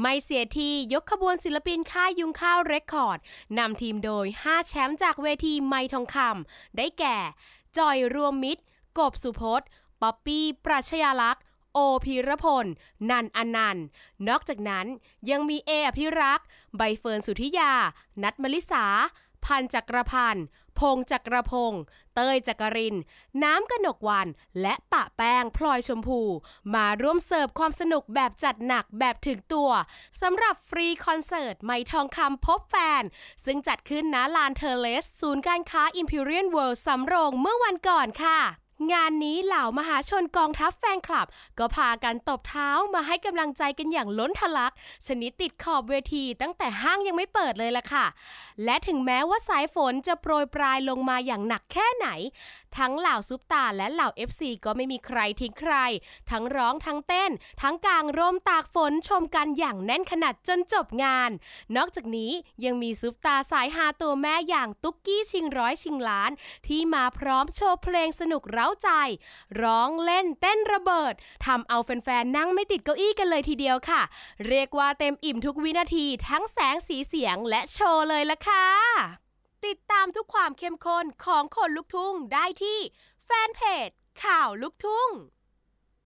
ไม่เสียทียกขบวนศิลปินค่ายยุงข้าวเรคคอร์ดนำทีมโดย 5 แชมป์จากเวทีไม่ทองคำได้แก่ จอยรวมมิตร กบสุพจน์ป๊อปปี้ ปรัชญาลักษ์ โอพีรพล นันอนันต์ นอกจากนั้นยังมีเออภิรักษ์ ใบเฟิร์นสุธิยา นัทมลิสา พันจักรพันธ์พงจักรพงษ์เต้ยจักริน น้ำกนกวัน และปะแป้งพลอยชมพู มาร่วมเสิร์ฟความสนุกแบบจัดหนักแบบถึงตัวสำหรับฟรีคอนเสิร์ตไม่ทองคำพบแฟน ซึ่งจัดขึ้นณลานเทอร์เลส ศูนย์การค้า Imperial World สำโรงเมื่อวันก่อนค่ะ งานนี้เหล่ามหาชนกองทัพแฟนคลับ ก็พากันตบเท้ามาให้กำลังใจกันอย่างล้นทะลัก ชนิดติดขอบเวทีตั้งแต่ห้างยังไม่เปิดเลยล่ะค่ะ และถึงแม้ว่าสายฝนจะโปรยปลายลงมาอย่างหนักแค่ไหน ทั้งเหล่าซุปตาและเหล่า FC ก็ไม่มีใครทิ้งใคร ทั้งร้องทั้งเต้น ทั้งกลางร่มตากฝนชมกันอย่างแน่นขนาดจนจบงาน นอกจากนี้ยังมีซุปตาสายฮาตัวแม่อย่างตุ๊กกี้ชิงร้อยชิงล้าน ที่มาพร้อมโชว์เพลงสนุกเร้าใจ ร้องเล่นเต้นระเบิดทำเอาแฟนๆนั่งไม่ติดเก้าอี้กันเลยทีเดียวค่ะ เรียกว่าเต็มอิ่มทุกวินาทีทั้งแสงสีเสียงและโชว์เลยล่ะค่ะ ติดตามทุกความเข้มข้นของคนลุกทุ่งได้ที่แฟนเพจข่าวลุกทุ่ง